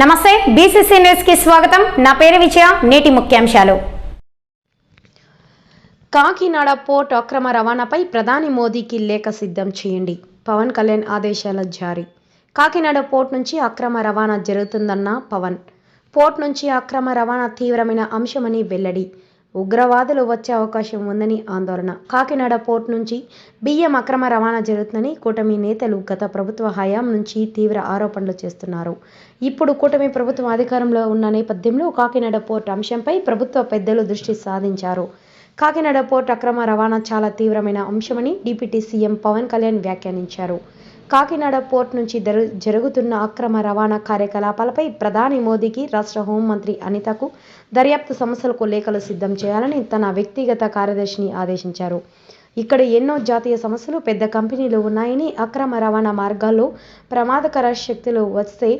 నమస్తే బీసీసీ న్యూస్కి స్వాగతం. నా పేరు విజయ నేటి ముఖ్యాంశాలు. కాకినాడ పోర్ట్ అక్రమ రవాణాపై ప్రధాని మోదీకి లేఖ సిద్ధం చేయండి. పవన్ కళ్యాణ్ ఆదేశాల జారీ. కాకినాడ పోర్ట్ నుంచి అక్రమ రవాణా జరుగుతుందన్న పవన్. పోర్ట్ నుంచి అక్రమ రవాణా తీవ్రమైన అంశమని వెల్లడి. ఉగ్రవాదులు వచ్చే అవకాశం ఉందని ఆందోళన. కాకినాడ పోర్ట్ నుంచి బియ్యం అక్రమ రవాణా జరుగుతుందని కూటమి నేతలు గత ప్రభుత్వ హయాం నుంచి తీవ్ర ఆరోపణలు చేస్తున్నారు. ఇప్పుడు కూటమి ప్రభుత్వం అధికారంలో ఉన్న నేపథ్యంలో కాకినాడ పోర్ట్ అంశంపై ప్రభుత్వ పెద్దలు దృష్టి సాధించారు. కాకినాడ పోర్ట్ అక్రమ రవాణా చాలా తీవ్రమైన అంశమని డిప్యూటీ సీఎం పవన్ కళ్యాణ్ వ్యాఖ్యానించారు. కాకినాడ పోర్ట్ నుంచి జరుగుతున్న అక్రమ రవాణా కార్యకలాపాలపై ప్రధాని మోదీకి రాష్ట్ర హోంమంత్రి అనితకు దర్యాప్తు సంస్థలకు లేఖలు సిద్ధం చేయాలని తన వ్యక్తిగత కార్యదర్శిని ఆదేశించారు. ఇక్కడ ఎన్నో జాతీయ సంస్థలు పెద్ద కంపెనీలు ఉన్నాయని అక్రమ రవాణా మార్గాల్లో ప్రమాదకర శక్తులు వస్తే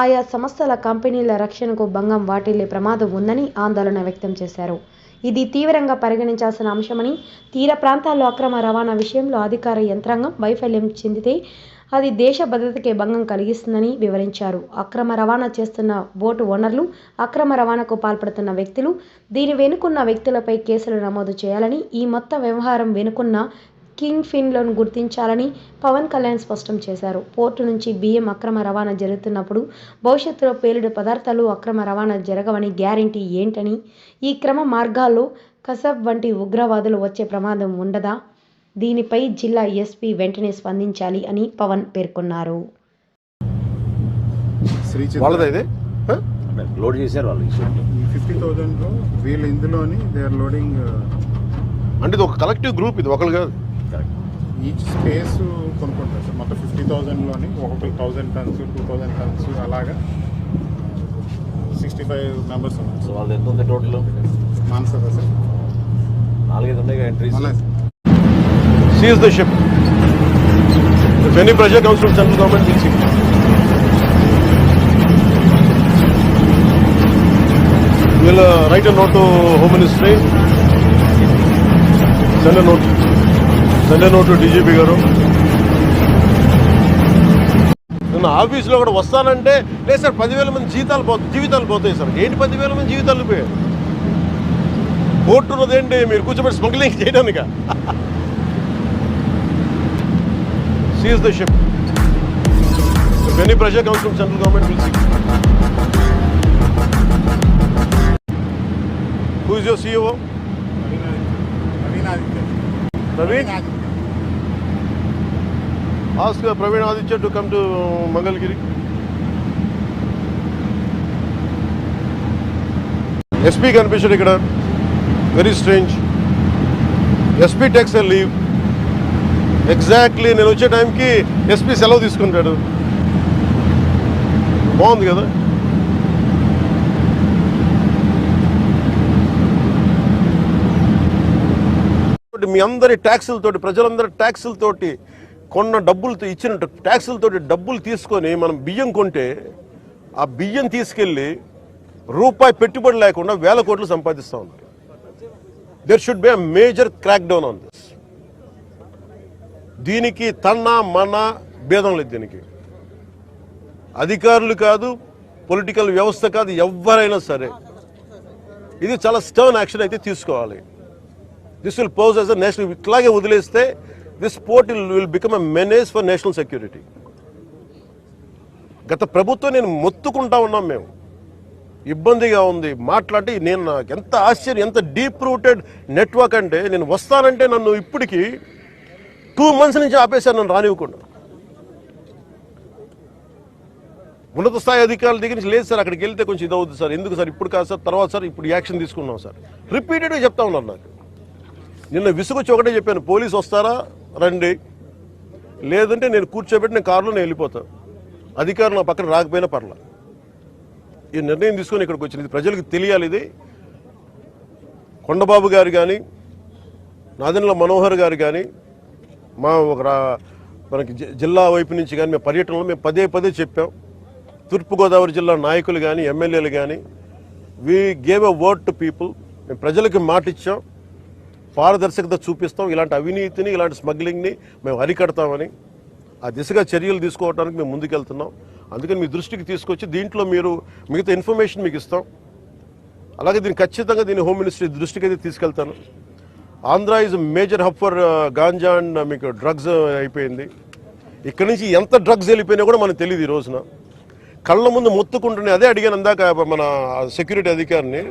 ఆయా సంస్థల కంపెనీల రక్షణకు భంగం వాటిల్లే ప్రమాదం ఉందని ఆందోళన వ్యక్తం చేశారు. ఇది తీవ్రంగా పరిగణించాల్సిన అంశమని తీర ప్రాంతాల్లో అక్రమ రవాణా విషయంలో అధికార యంత్రాంగం వైఫల్యం చెందితే అది దేశ భద్రతకే భంగం కలిగిస్తుందని వివరించారు. అక్రమ రవాణా చేస్తున్న బోటు ఓనర్లు అక్రమ రవాణాకు పాల్పడుతున్న వ్యక్తులు దీని వెనుకున్న వ్యక్తులపై కేసులు నమోదు చేయాలని ఈ మొత్తం వ్యవహారం వెనుకున్న కింగ్ ఫిన్లను గుర్తించాలని పవన్ కళ్యాణ్ స్పష్టం చేశారు. పోర్టు నుంచి బియ్యం అక్రమ రవాణా జరుగుతున్నప్పుడు భవిష్యత్తులో పేలుడు పదార్థాలు అక్రమ రవాణా జరగవని గ్యారంటీ ఏంటని ఈ క్రమ మార్గాల్లో కసబ్ వంటి ఉగ్రవాదులు వచ్చే ప్రమాదం ఉండదా? దీనిపై జిల్లా ఎస్పీ వెంటనే స్పందించాలి అని పవన్ పేర్కొన్నారు? లోడ్ చేశారు వాళ్ళు ఫిఫ్టీ వీళ్ళు ఇందులోని దే ఆర్ లోడింగ్ అంటే ఇది ఒక కలెక్టివ్ గ్రూప్ ఇది ఒకరు కాదు. ఈచ్ స్పేస్ కొనుక్కుంటారు సార్ మొత్తం ఫిఫ్టీ థౌజండ్లోని ఒక్కొక్కరు thousand tons two thousand tons అలాగా సిక్స్టీ ఫైవ్ మెంబర్స్ ఉన్నారు. సో వాళ్ళు ఎంత ఉంది టోటల్? మానసదా సార్ నాలుగైదు ఉన్నాయి ఎంట్రీస్ మళ్ళీ seize the ship If any pressure comes from central government, we'll see. We'll uh, write a note to Home Ministry. Send a note. Send a note to DGP గారు నిన్న ఆఫీస్లో కూడా వస్తానంటే లేదు sir పదివేల మంది జీతాలు పో జీవితాలు పోతాయి సార్ ఏంటి పదివేల మంది జీవితాలు పోయాయి కోర్టు ఉన్నదేంటి మీరు కూర్చోబెట్టి స్మగ్లింగ్ చేయడానిక seize the ship. If any pressure comes from central government, we'll see. Who is your CEO? Praveen? Aditya Ask uh, Praveen Aditya to come to uh, Mangalgiri. sp కనిపించాడు ఇక్కడ very strange SP takes a leave exactly నేను వచ్చే టైంకి SP సెలవు తీసుకుంటాడు. బాగుంది కదా? మీ అందరి ట్యాక్సులతోటి ప్రజలందరి ట్యాక్సులతోటి కొన్న డబ్బులతో ఇచ్చిన ట్యాక్సులతోటి డబ్బులు తీసుకొని మనం బియ్యం కొంటే ఆ బియ్యం తీసుకెళ్ళి రూపాయి పెట్టుబడి లేకుండా వేల కోట్లు సంపాదిస్తూ ఉన్నారు. There should be a major crack down on దీనికి తన్న మన భేదం లేదు దీనికి. అధికారులు కాదు పొలిటికల్ వ్యవస్థ కాదు ఎవరైనా సరే. ఇది చాలా స్టర్న్ యాక్షన్ అయితే తీసుకోవాలి. This will pose as a national ఇట్లాగే వదిలేస్తే this port will become a menace for national security గత ప్రభుత్వం నేను మొత్తుకుంటా ఉన్నాం మేము. ఇబ్బందిగా ఉంది. మాట్లాడి నేను నాకు ఎంత ఆశ్చర్యం ఎంత డీప్ రూటెడ్ నెట్వర్క్ అంటే నేను వస్తానంటే నన్ను ఇప్పటికీ టూ మంత్స్ నుంచి ఆపేశారు నన్ను రానివ్వకుండా. ఉన్నత స్థాయి అధికారుల దగ్గర నుంచి లేదు సార్ అక్కడికి వెళ్తే కొంచెం ఇది సార్. ఎందుకు సార్? ఇప్పుడు కాదు సార్ తర్వాత సార్ ఇప్పుడు యాక్షన్ తీసుకున్నాం సార్. రిపీటెడ్గా చెప్తా ఉన్నారు నాకు. నిన్న విసుగొచ్చి ఒకటే చెప్పాను పోలీసు వస్తారా? రండి. లేదంటే నేను కూర్చోబెట్టి నేను కారులో నేను వెళ్ళిపోతాను అధికారులు నా పక్కన రాకపోయినా పర్లా. ఈ నిర్ణయం తీసుకొని ఇక్కడికి వచ్చింది. ఇది ప్రజలకు తెలియాలి ఇది. కొండబాబు గారు కానీ నాదెండ్ల మనోహర్ గారు కానీ మా ఒక మనకి జి- జిల్లా వైపు నుంచి కానీ మేము పర్యటనలో మేము పదే పదే చెప్పాం. తూర్పుగోదావరి జిల్లా నాయకులు కానీ ఎమ్మెల్యేలు కానీ we gave a word to people మేము ప్రజలకు మాట ఇచ్చాం పారదర్శకత చూపిస్తాం. ఇలాంటి అవినీతిని ఇలాంటి స్మగ్లింగ్ని మేము అరికడతామని ఆ దిశగా చర్యలు తీసుకోవడానికి మేము ముందుకెళ్తున్నాం. అందుకని మీ దృష్టికి తీసుకొచ్చి దీంట్లో మీరు మిగతా ఇన్ఫర్మేషన్ మీకు ఇస్తాం. అలాగే దీన్ని ఖచ్చితంగా దీన్ని హోమ్ మినిస్ట్రీ దృష్టికి అయితే తీసుకెళ్తాను. Andhra is major hub for ganja and మీకు డ్రగ్స్ uh, అయిపోయింది. ఇక్కడి నుంచి ఎంత డ్రగ్స్ వెళ్ళిపోయినా కూడా మనకు తెలియదు ఈ రోజున. కళ్ళ ముందు మొత్తుకుంటున్నాయి అదే అడిగాను అందాక మన సెక్యూరిటీ అధికారిని.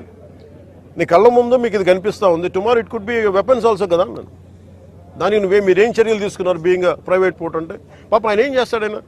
నీ కళ్ళ ముందు మీకు ఇది కనిపిస్తూ ఉంది. Tomorrow it could be weapons also కదా అన్నాను. దానికి నువ్వే మీరేం చర్యలు తీసుకున్నారు బీయింగ్ ప్రైవేట్ పోర్ట్ అంటే? పాప ఆయన ఏం చేస్తాడైనా